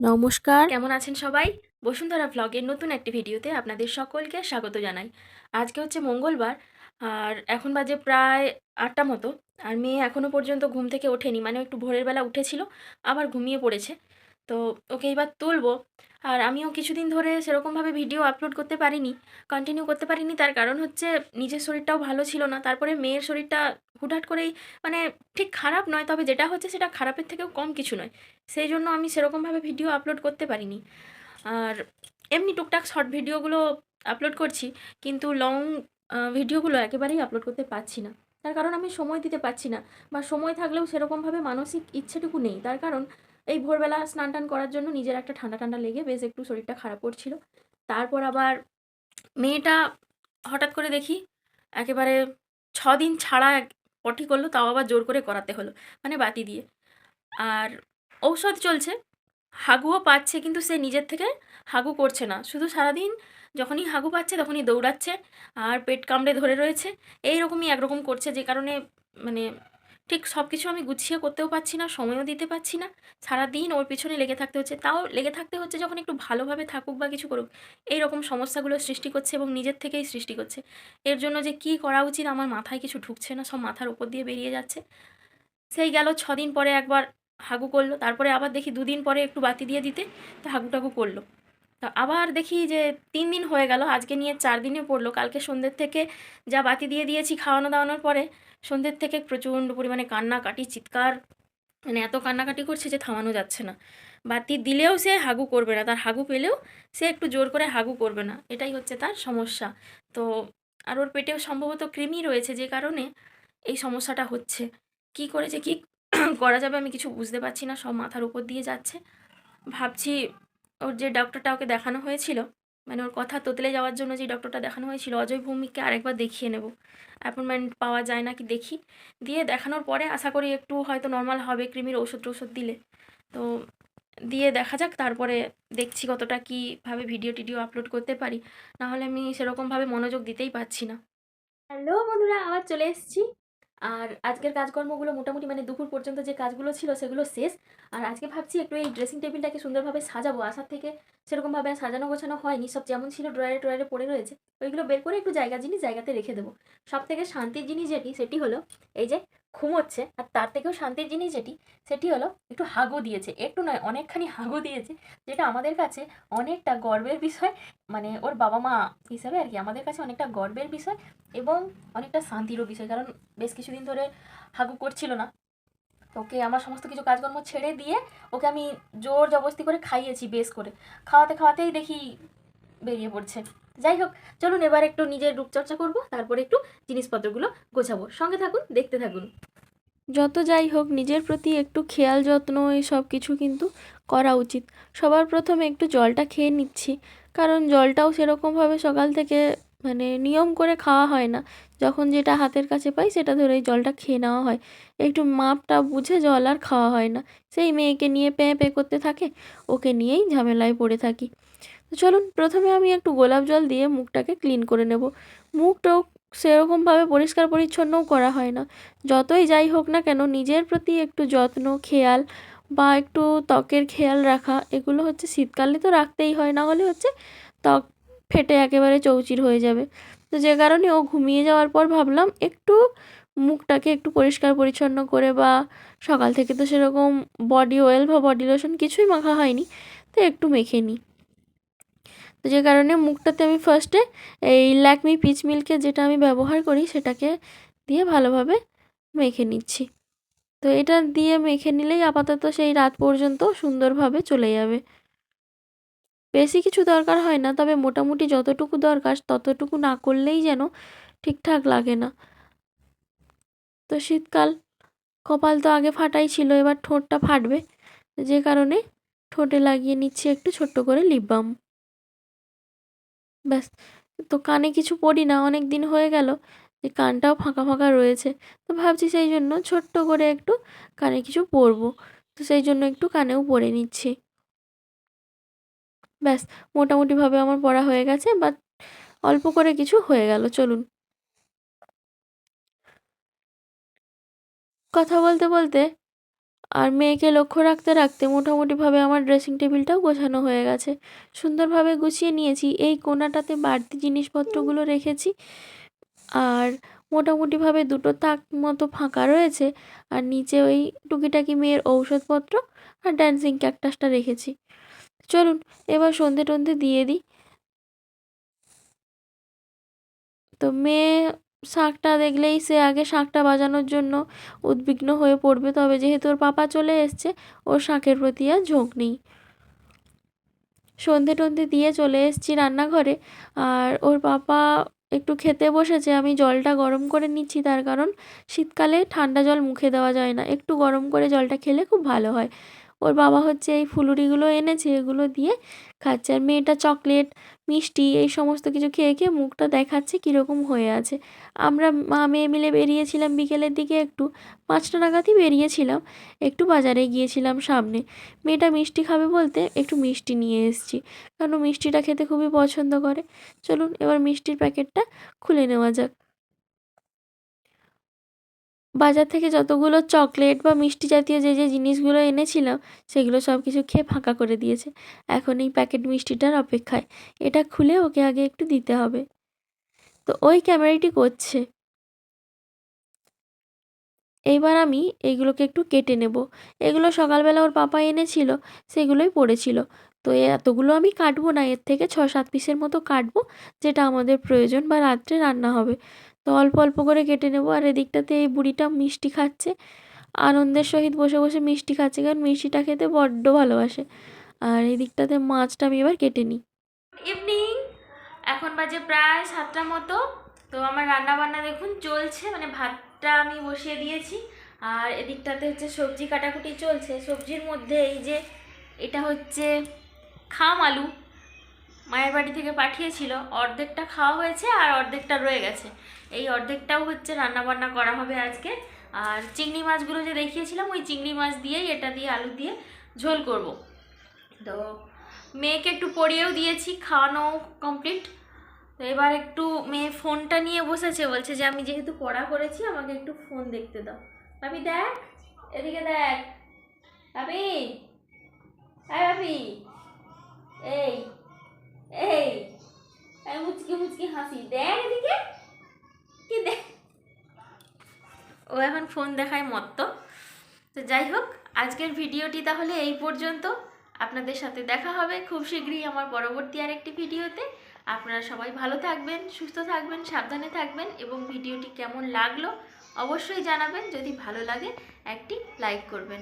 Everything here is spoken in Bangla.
নমস্কার। কেমন আছেন সবাই? বসুন্ধরা ভ্লগের নতুন একটি ভিডিওতে আপনাদের সকলকে স্বাগত জানাই। আজকে হচ্ছে মঙ্গলবার, আর এখন বাজে প্রায় আটটা মতো। আর মেয়ে এখনও পর্যন্ত ঘুম থেকে ওঠেনি মানে একটু ভোরের বেলা উঠেছিল, আবার ঘুমিয়ে পড়েছে। তো ওকে এবার তুলবো। আর আমিও কিছুদিন ধরে সেরকমভাবে ভিডিও আপলোড করতে পারিনি কন্টিনিউ করতে পারিনি। তার কারণ হচ্ছে নিজের শরীরটাও ভালো ছিল না। তারপরে মেয়ের শরীরটা হুটহাট করেই মানে ঠিক খারাপ নয়, তবে যেটা হচ্ছে সেটা খারাপের থেকেও কম কিছু নয়। সেই জন্য আমি সেরকমভাবে ভিডিও আপলোড করতে পারিনি। আর এমনি টুকটাক শর্ট ভিডিওগুলো আপলোড করছি, কিন্তু লং ভিডিওগুলো একেবারেই আপলোড করতে পারছি না। তার কারণ আমি সময় দিতে পারছি না, বা সময় থাকলেও সেরকমভাবে মানসিক ইচ্ছেটুকু নেই। তার কারণ এই ভোরবেলা স্নান টান করার জন্য নিজের একটা ঠান্ডা ঠান্ডা লেগে বেশ একটু শরীরটা খারাপ করছিল। তারপর আবার মেয়েটা হঠাৎ করে দেখি একেবারে ছ দিন ছাড়া পটি করল, তাও আবার জোর করে করাতে হলো মানে বাতি দিয়ে। আর ঔষধ চলছে, হাগুও পাচ্ছে, কিন্তু সে নিজের থেকে হাগু করছে না। শুধু সারাদিন যখনই হাগু পাচ্ছে, তখনই দৌড়াচ্ছে, আর পেট কামড়ে ধরে রয়েছে। এই রকমই একরকম করছে, যে কারণে মানে ঠিক সব কিছু আমি গুছিয়ে করতেও পারছি না, সময়ও দিতে পারছি না। সারাদিন ওর পিছনে লেগে থাকতে হচ্ছে। তাও লেগে থাকতে হচ্ছে যখন একটু ভালোভাবে থাকুক বা কিছু করুক। এই রকম সমস্যাগুলো সৃষ্টি করছে এবং নিজের থেকেই সৃষ্টি করছে। এর জন্য যে কী করা উচিত আমার মাথায় কিছু ঢুকছে না, সব মাথার উপর দিয়ে বেরিয়ে যাচ্ছে। সেই গেল ছদিন পরে একবার হাগু করল। তারপরে আবার দেখি দুদিন পরে একটু বাতি দিয়ে দিতে, তো হাগু টাগু করল। তো আবার দেখি যে তিন দিন হয়ে গেল, আজকে নিয়ে চার দিনে পড়ল। কালকে সন্ধ্যের থেকে যা বাতি দিয়ে দিয়েছি খাওয়ানো দাওয়ানোর পরে, সন্ধ্যের থেকে প্রচণ্ড পরিমাণে কান্নাকাটি, চিৎকার মানে এত কান্নাকাটি করছে যে থামানো যাচ্ছে না। বাতি দিলেও সে হাগু করবে না, তার হাগু পেলেও সে একটু জোর করে হাগু করবে না। এটাই হচ্ছে তার সমস্যা। তো আর ওর পেটেও সম্ভবত কৃমি রয়েছে যে কারণে এই সমস্যাটা হচ্ছে। কী করে যে কী করা যাবে আমি কিছু বুঝতে পারছি না, সব মাথার উপর দিয়ে যাচ্ছে। ভাবছি ওর যে ডক্টরটা ওকে দেখানো হয়েছিল মানে ওর কথা তোতলে যাওয়ার জন্য যে ডক্টরটা দেখানো হয়েছিল, অজয় ভৌমিককে আরেকবার দেখিয়ে নেব। অ্যাপয়েন্টমেন্ট পাওয়া যায় নাকি দেখি। দিয়ে দেখানোর পরে আশা করি একটু হয়তো নর্মাল হবে কৃমির ওষুধ টষুধ দিলে। তো দিয়ে দেখা যাক, তারপরে দেখছি কতটা কীভাবে ভিডিও টিডিও আপলোড করতে পারি। নাহলে আমি সেরকমভাবে মনোযোগ দিতেই পারছি না। হ্যালো বন্ধুরা, আবার চলে এসেছি। আর আজকের কাজকর্মগুলো মোটামুটি মানে দুপুর পর্যন্ত যে কাজগুলো ছিল সেগুলো শেষ। আর আজকে ভাবছি একটু এই ড্রেসিং টেবিলটাকে সুন্দরভাবে সাজাবো। আসার থেকে সেরকমভাবে আর সাজানো গোছানো হয়নি। সব যেমন ছিল ড্রয়ারে ড্রয়ারে পড়ে রয়েছে, ওইগুলো বের করে একটু জায়গা জিনিস জায়গাতে রেখে দেবো। সব থেকে শান্তির জিনিস যেটি, সেটি হলো এই যে ঘুমোচ্ছে, আর তার থেকেও শান্তির জিনিস যেটি, সেটি হলো একটু হাগু দিয়েছে। একটু নয়, অনেকখানি হাগু দিয়েছে, যেটা আমাদের কাছে অনেকটা গর্বের বিষয় মানে ওর বাবা মা হিসাবে আর কি, আমাদের কাছে অনেকটা গর্বের বিষয় এবং অনেকটা শান্তিরও বিষয়, কারণ বেশ কিছুদিন ধরে হাগু করছিল না। ওকে আমার সমস্ত কিছু কাজকর্ম ছেড়ে দিয়ে ওকে আমি জোর জবস্তি করে খাইয়েছি, বেশ করে। খাওয়াতে খাওয়াতেই দেখি বেরিয়ে পড়ছে। যাই হোক, চলুন এবার একটু নিজের রূপচর্চা করব, তারপরে একটু জিনিসপত্রগুলো গোছাবো। সঙ্গে থাকুন, দেখতে থাকুন। যত যাই হোক, নিজের প্রতি একটু খেয়াল, যত্ন এসব সব কিছু কিন্তু করা উচিত। সবার প্রথমে একটু জলটা খেয়ে নিচ্ছি, কারণ জলটাও সেরকমভাবে সকাল থেকে মানে নিয়ম করে খাওয়া হয় না। যখন যেটা হাতের কাছে পাই সেটা ধরেই জলটা খেয়ে নেওয়া হয়। একটু মাপটা বুঝে জল আর খাওয়া হয় না। সেই মেয়েকে নিয়ে প্যাঁ প্যাঁ করতে থাকে, ওকে নিয়েই ঝামেলায় পড়ে থাকি। তো চলুন, প্রথমে আমি একটু গোলাপ জল দিয়ে মুখটাকে ক্লিন করে নেব। মুখটাও সেরকমভাবে পরিষ্কার পরিচ্ছন্নও করা হয় না। যতই যাই হোক না কেন, নিজের প্রতি একটু যত্ন, খেয়াল বা একটু ত্বকের খেয়াল রাখা, এগুলো হচ্ছে শীতকালে তো রাখতেই হয়, না হলে হচ্ছে ত্বক ফেটে একেবারে চৌচির হয়ে যাবে। তো যে কারণে ও ঘুমিয়ে যাওয়ার পর ভাবলাম একটু মুখটাকে একটু পরিষ্কার পরিচ্ছন্ন করে বা সকাল থেকে তো সেরকম বডি অয়েল বা বডি লোশন কিছুই মাখা হয়নি, তো একটু মেখে নিই। তো যে কারণে মুখটাতে আমি ফার্স্টে এই ল্যাকমি পিচ মিল্কে যেটা আমি ব্যবহার করি সেটাকে দিয়ে ভালোভাবে মেখে নিচ্ছি। তো এটা দিয়ে মেখে নিলেই আপাতত সেই রাত পর্যন্ত সুন্দরভাবে চলে যাবে। বেশি কিছু দরকার হয় না। তবে মোটামুটি যতটুকু দরকার, ততটুকু না করলেই যেন ঠিকঠাক লাগে না। তো শীতকাল, কপাল তো আগে ফাটাই ছিল, এবার ঠোঁটটা ফাটবে। যে কারণে ঠোঁটে লাগিয়ে নিচ্ছি একটু ছোট্ট করে লিপ বাম ব্যাস, তো কানে কিছু পড়ি না, অনেক দিন হয়ে গেল যে কানটাও ফাঁকা ফাঁকা রয়েছে। তো ভাবছি সেই জন্য ছোট্ট করে একটু কানে কিছু পরবো। তো সেই জন্য একটু কানেও পরে নিচ্ছি। ব্যাস, মোটামুটিভাবে আমার পড়া হয়ে গেছে বাট অল্প করে কিছু হয়ে গেল, চলুন। কথা বলতে বলতে আর মেয়েকে লক্ষ্য রাখতে রাখতে মোটামুটিভাবে আমার ড্রেসিং টেবিলটাও গোছানো হয়ে গেছে। সুন্দরভাবে গুছিয়ে নিয়েছি, এই কোনাটাতে বাড়তি জিনিসপত্রগুলো রেখেছি আর মোটামুটিভাবে দুটো তাক মতো ফাঁকা রয়েছে আর নিচে ওই টুকিটাকি মেয়ের ঔষধপত্র আর ড্যান্সিং ক্যাকটাসটা রেখেছি। চলুন, এবার সন্ধে টন্ধে দিয়ে দিই। তো মেয়ে শাঁখটা দেখলেই সে আগে শাঁখটা বাজানোর জন্য উদ্বিগ্ন হয়ে পড়বে, তবে যেহেতু ওর পাপা চলে এসছে, ওর শাঁখের প্রতি আর ঝোঁক নেই। সন্ধে টন্ধে দিয়ে চলে এসেছি রান্নাঘরে, আর ওর পাপা একটু খেতে বসেছে, আমি জলটা গরম করে নিচ্ছি, তার কারণ শীতকালে ঠান্ডা জল মুখে দেওয়া যায় না। একটু গরম করে জলটা খেলে খুব ভালো হয়। ওর বাবা হচ্ছে এই ফুলুরিগুলো এনেছে, এগুলো দিয়ে খাচ্ছে। আর মেয়েটা চকলেট, মিষ্টি এই সমস্ত কিছু খেয়ে খেয়ে মুখটা দেখাচ্ছে কীরকম হয়ে আছে। আমরা মা মেয়ে মিলে বেরিয়েছিলাম বিকেলের দিকে একটু, পাঁচটা নাগাদই বেরিয়েছিলাম। একটু বাজারে গিয়েছিলাম সামনে। মেয়েটা মিষ্টি খাবে বলতে একটু মিষ্টি নিয়ে এসেছি, কারণ মিষ্টিটা খেতে খুবই পছন্দ করে। চলুন এবার মিষ্টির প্যাকেটটা খুলে নেওয়া যাক। বাজার থেকে যতগুলো চকলেট বা মিষ্টি জাতীয় যে যে জিনিসগুলো এনেছিলাম, সেগুলো সব কিছু খেয়ে ফাঁকা করে দিয়েছে। এখন এই প্যাকেট মিষ্টিটার অপেক্ষায়। এটা খুলে ওকে আগে একটু দিতে হবে। তো ওই ক্যামেরাটি করছে। এইবার আমি এইগুলোকে একটু কেটে নেব। এগুলো সকালবেলা ওর পাপা এনেছিল, সেগুলোই পড়েছিল। তো এতগুলো আমি কাটবো না, এর থেকে ছ সাত পিসের মতো কাটবো, যেটা আমাদের প্রয়োজন বা রাত্রে রান্না হবে। তো অল্প অল্প করে কেটে নেব। আর এদিকটাতে এই বুড়িটা মিষ্টি খাচ্ছে। আনন্দের সহিত বসে বসে মিষ্টি খাচ্ছে, কারণ মিষ্টিটা খেতে বড্ড ভালোবাসে। আর এই দিকটাতে মাছটা আমি এবার কেটে নিই। ইভিনিং এখন বাজে প্রায় সাতটা মতো। তো আমার রান্না বান্না দেখুন চলছে মানে ভাতটা আমি বসিয়ে দিয়েছি। আর এদিকটাতে হচ্ছে সবজি কাটাকুটি চলছে। সবজির মধ্যে এই যে, এটা হচ্ছে খাম আলু। মায়ের বাড়ি থেকে পাঠিয়েছিল। অর্ধেকটা খাওয়া হয়েছে আর অর্ধেকটা রয়ে গেছে। এই অর্ধেকটাও হচ্ছে রান্না বান্না করা হবে আজকে। আর চিংড়ি মাছগুলো যে দেখিয়েছিলাম, ওই চিংড়ি মাছ দিয়েই এটা দিয়ে আলু দিয়ে ঝোল করব। তো মেয়েকে একটু পড়িয়েও দিয়েছি, খাওয়ানো কমপ্লিট তো এবার একটু মেয়ে ফোনটা নিয়ে বসেছে, বলছে যে আমি যেহেতু পড়া করেছি, আমাকে একটু ফোন দেখতে দাও। আমি দেখ, এদিকে দেখ। ভাবি হ্যাঁ ভাবি। এই হাসি। দেখ এদিকে। কি দেখ? ও এখন ফোন দেখায় মত্ত। তো যাই হোক, আজকের ভিডিওটি তাহলে এই পর্যন্ত। আপনাদের সাথে দেখা হবে খুব শীঘ্রই আমার পরবর্তী আরেকটি ভিডিওতে। আপনারা সবাই ভালো থাকবেন, সুস্থ থাকবেন, সাবধানে থাকবেন এবং ভিডিওটি কেমন লাগল অবশ্যই জানাবেন। যদি ভালো লাগে, একটি লাইক করবেন।